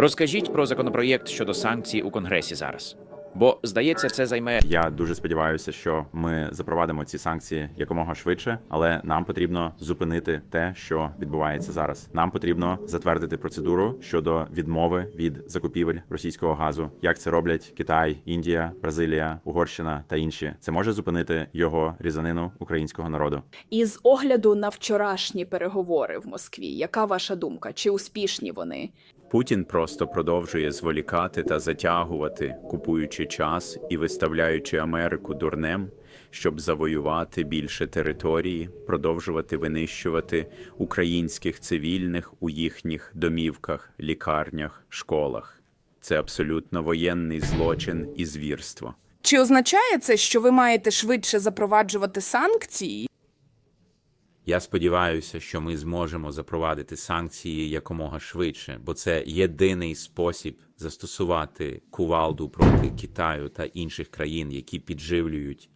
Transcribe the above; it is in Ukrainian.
Розкажіть про законопроєкт щодо санкцій у Конгресі зараз. Бо здається, це займе Я дуже сподіваюся, що ми запровадимо ці санкції якомога швидше, але нам потрібно зупинити те, що відбувається зараз. Нам потрібно затвердити процедуру щодо відмови від закупівель російського газу, як це роблять Китай, Індія, Бразилія, Угорщина та інші. Це може зупинити його різанину українського народу. І з огляду на вчорашні переговори в Москві, яка ваша думка? Чи успішні вони? Путін просто продовжує зволікати та затягувати, купуючи час і виставляючи Америку дурнем, щоб завоювати більше території, продовжувати винищувати українських цивільних у їхніх домівках, лікарнях, школах. Це абсолютно воєнний злочин і звірство. Чи означає це, що ви маєте швидше запроваджувати санкції? Я сподіваюся, що ми зможемо запровадити санкції якомога швидше, бо це єдиний спосіб застосувати кувалду проти Китаю та інших країн, які підживлюють